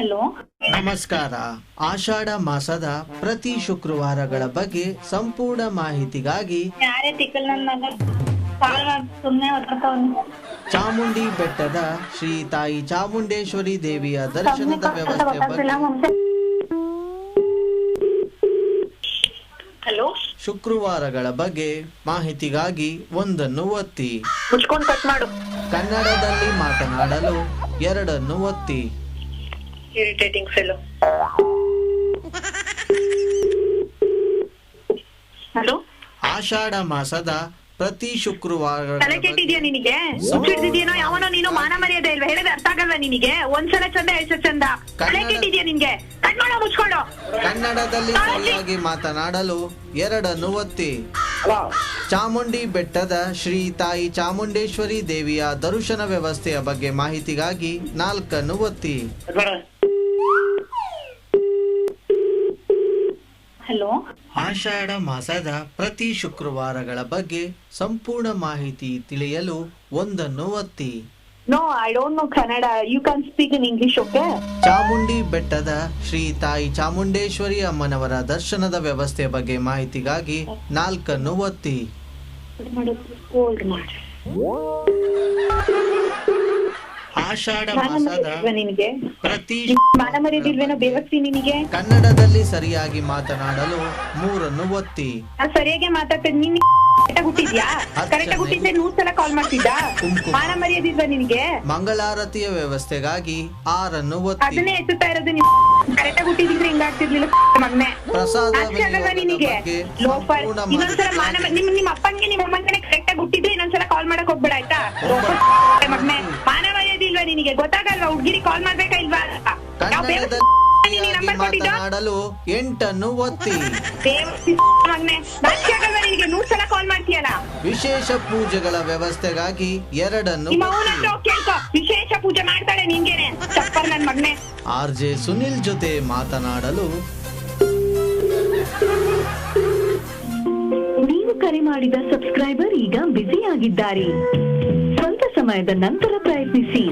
Hello. ನಮಸ್ಕಾರ. ಆಷಾಢ ಮಾಸದ ಪ್ರತಿ ಶುಕ್ರವಾರಗಳ ಬಗ್ಗೆ ಸಂಪೂರ್ಣ ಮಾಹಿತಿಗಾಗಿ ಯಾರೇ ತಿಕ್ಕಲ್ ಮಗ? ಚಾಮುಂಡಿ ಬೆಟ್ಟದ ಶ್ರೀ ತಾಯಿ ಚಾಮುಂಡೇಶ್ವರಿ ದೇವಿಯ ದರ್ಶನದ ವ್ಯವಸ್ಥೆ ಬಗ್ಗೆ ಹಲೋ. ಶುಕ್ರವಾರಗಳ ಬಗ್ಗೆ ಮಾಹಿತಿಗಾಗಿ ಒಂದನ್ನು ಒತ್ತಿ. ಮುಚ್ಕೊಂಡ್ ಕಟ್ ಮಾಡು. ಕನ್ನಡದಲ್ಲಿ ಮಾತನಾಡಲು ಎರಡನ್ನು ಒತ್ತಿ. Irritating fellow. ಹಲೋ ಆಷಾಢ ಮಾಸದ ಪ್ರತಿ ಶುಕ್ರವಾರ ತಲೆ ಕೆಟ್ಟಿದ್ಯಾ ನಿನಗೆ? ಹುಚ್ಚಿಡ್ತಿದ್ಯೇನೋ ಯಾವನೋ ನೀನು ಮಾನ ಮರ್ಯಾದೆ ಇಲ್ವಾ? ಹೇಳಿದ್ರೆ ಅರ್ಥ ಆಗಲ್ವಾ ನಿನಗೆ? ಒಂದ್ಸಲ ಚಂದ ಎಷ್ಟು ಚಂದ. ತಲೆ ಕೆಟ್ಟಿದ್ಯಾ ನಿನ್ಗೆ? ಕಟ್ ಮಾಡೋ ಮುಚ್ಕೊಳ್ಳೋ ಕನ್ನಡದಲ್ಲಿ ಸರಿಯಾಗಿ ಮಾತನಾಡಲು ಎರಡನ್ನು ಒತ್ತಿ. ಚಾಮುಂಡಿ ಬೆಟ್ಟದ ಶ್ರೀ ತಾಯಿ ಚಾಮುಂಡೇಶ್ವರಿ ದೇವಿಯ ದರ್ಶನ ವ್ಯವಸ್ಥೆಯ ಬಗ್ಗೆ ಮಾಹಿತಿಗಾಗಿ ನಾಲ್ಕನ್ನು ಒತ್ತಿ. ಹಲೋ. ಆಷಾಢ ಮಾಸದ ಪ್ರತಿ ಶುಕ್ರವಾರಗಳ ಬಗ್ಗೆ ಸಂಪೂರ್ಣ ಮಾಹಿತಿ ತಿಳಿಯಲು ಒಂದನ್ನು ಒತ್ತಿ. No I don't know Kannada you can speak in English okay Chamundi ಬೆಟ್ಟದ ಶ್ರೀ ತಾಯಿ ಚಾಮುಂಡೇಶ್ವರಿ ಅಮ್ಮನವರ ದರ್ಶನದ ವ್ಯವಸ್ಥೆ ಬಗ್ಗೆ ಮಾಹಿತಿಗಾಗಿ ನಾಲ್ಕನ್ನು ಒತ್ತಿ. ಮಾಡಿ. ಆಷಾಢ ಮಾಸದ ಪ್ರತಿ ಕನ್ನಡದಲ್ಲಿ ಸರಿಯಾಗಿ ಮಾತನಾಡಲು ಮೂರನ್ನು ಒತ್ತಿ. ಸರಿಯಾಗಿ ಮಾತಾಡ್ತೇನೆ ನೀನ್ ಕರೆಕ್ಟಾಗಿ ಹುಟ್ಟಿದ್ಯಾ? ಕರೆಕ್ಟಾಗಿ ಹುಟ್ಟಿದ್ರೆ ನೂರ್ ಸಲ ಕಾಲ್ ಮಾಡ್ತಿದ್ದ? ಕುಂಕುಮ. ಮಾನ ಮರ್ಯಾದಿಲ್ವಾ ನಿನಗೆ? ಮಂಗಳಾರತಿಯ ವ್ಯವಸ್ಥೆಗಾಗಿ ಆರನ್ನು ಒತ್ತಿ. ಅದನ್ನೇ ಎತ್ತುತ್ತಾ ಇರೋದು ನೀವು ಹುಟ್ಟಿದಿದ್ರೆ ಹಿಂಗಾಗ್ತಿರ್ಲಿಲ್ಲ ಮಗ್ನೆ. ಪ್ರಸಾದ ನಿನಗೆ? ಲೋಫರ್ ಸಂಪೂರ್ಣ ಇನ್ನೊಂದ್ಸಲ ಮಾನ ನಿಮ್ ನಿಮ್ಮ ಅಪ್ಪನ್ಗೆ ನಿಮ್ಮ ಅಮ್ಮನ್ಗೆ ಕರೆಕ್ಟಾಗಿ ಹುಟ್ಟಿದ್ರೆ ಇನ್ನೊಂದ್ಸಲ ಕಾಲ್ ಮಾಡಕ್ ಹೋಗ್ಬೇಡ. ಆಯ್ತಾ ಲೋಫರ್ ಮಗ್ನೆ. ಮಾನ ನಿನಗೆ ಗೊತ್ತಾಗಲ್ವಾ? ಹುಡ್ಗಿರಿ ಕಾಲ್ ಮಾಡ್ಬೇಕಾ ಇಲ್ವಾ ಕನ್ನಡದಲ್ಲಿ ನಂಬರ್ ಕೊಟ್ಟಿದ್ದು ಮಾತನಾಡಲು ಎಂಟನ್ನು ಒತ್ತಿ. ಬೇವಸ್ತಿ ಮಗ್ನೆ. ನಾಚಿಕೆ ಆಗಲ್ವಾ ನಿನಗೆ? ನೂರ್ ಸಲ ಕಾಲ್ ಮಾಡ್ತೀಯಲ್ಲ? ವಿಶೇಷ ಪೂಜೆಗಳ ವ್ಯವಸ್ಥೆಗಾಗಿ ಎರಡನ್ನು ನಿಮ್ಮ ಅವನ ಒತ್ತಿ. ಹೋಗ್ ಕೇಳ್ಕೊ. ವಿಶೇಷ ಪೂಜೆ ಮಾಡ್ತಾಳೆ ನಿನ್ಗೇನೆ. ಚಪ್ಪರ್ ನನ್ ಮಗ್ನೆ. ಆರ್ ಜೆ ಸುನಿಲ್ ಜೊತೆ ಮಾತನಾಡಲು. ನೀವು ಕರೆ ಮಾಡಿದ ಸಬ್ಸ್ಕ್ರೈಬರ್ ಈಗ ಬ್ಯುಸಿ ಆಗಿದ್ದಾರೆ ಸ್ವಲ್ಪ ಸಮಯದ ನಂತರ ಪ್ರಯತ್ನಿಸಿ.